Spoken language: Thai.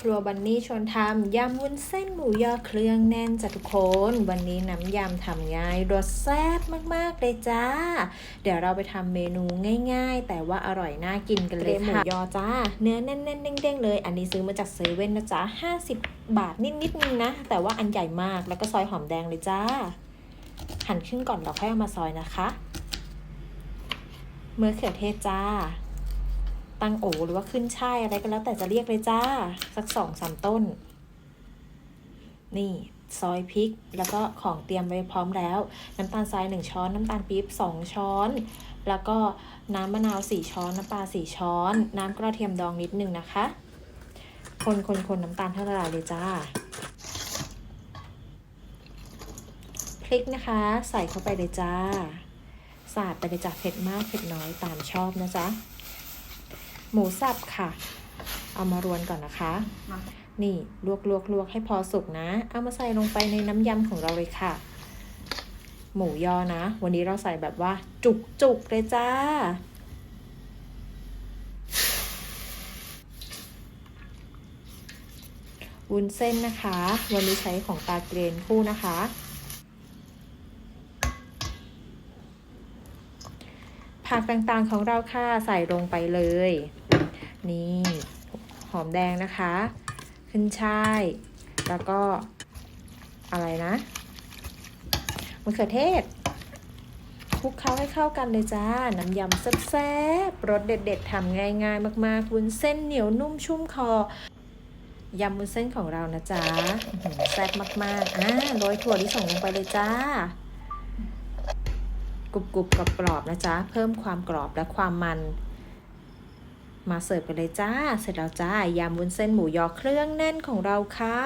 ครัวบันนี่ชวนทำยำวุ้นเส้นหมูยอเครื่องแน่นจ้ะทุกคน วันนี้น้ำยำทำง่ายรสแซ่บมากๆเลยจ้า เดี๋ยวเราไปทำเมนูง่ายๆ แต่ว่าอร่อยน่ากินกันเลยค่ะหมูยอจ้า เนื้อแน่นๆเด้งๆเลย อันนี้ซื้อมาจากเซเว่นนะจ๊ะ50 บาทนิดๆนึงนะ แต่ว่าอันใหญ่มากแล้วก็ซอยหอมแดงเลยจ้า หั่นครึ่งก่อนเราค่อยเอามาซอยนะคะ เมื่อเขือเทศจ้า ตังโอหรือว่าขึ้นช่ายอะไรก็แล้วแต่จะเรียกเลยจ้า สักสองสามต้น นี่ซอยพริก แล้วก็ของเตรียมไว้พร้อมแล้ว น้ำตาลทรายหนึ่งช้อน น้ำตาลปี๊บสองช้อน แล้วก็น้ำมะนาวสี่ช้อน น้ำปลาสี่ช้อน น้ำกระเทียมดองนิดนึงนะคะ คนคนคนน้ำตาลเท่าละลายเลยจ้าพริกนะคะ ใส่เข้าไปเลยจ้าสาดไปเลยจ้ะเผ็ดมากเผ็ดน้อยตามชอบนะจ๊ะ หมูสับค่ะ เอามารวนก่อนนะคะมานี่ลวกลวกลวกให้พอสุกนะ เอามาใส่ลงไปในน้ำยำของเราเลยค่ะ หมูยอนะ วันนี้เราใส่แบบว่าจุกจุกๆเลยจ้า วุ้นเส้นนะคะ วันนี้ใช้ของตาเกรนคู่นะคะ ผักต่างๆของเราค่ะใส่ลงไปเลย นี่หอมแดงนะคะ ขึ้นช่าย แล้วก็อะไรนะมะเขือเทศคลุกเคล้าให้เข้ากันเลยจ้า น้ำยำแซ่บๆรสเด็ด ๆทำง่าย ๆ มากๆวุ้นเส้นเหนียวนุ่มชุ่มคอยำวุ้นเส้นของเรานะจ๊ะแซ่บมากๆอ่าโรยถั่วลิสงลงไปเลยจ้า กรุบกรุบกรอบกรอบนะจ๊ะ เพิ่มความกรอบและความมัน มาเสิร์ฟกันเลยจ้า เสร็จแล้วจ้ายำวุ้นเส้นหมูยอเครื่องแน่นของเราค่ะ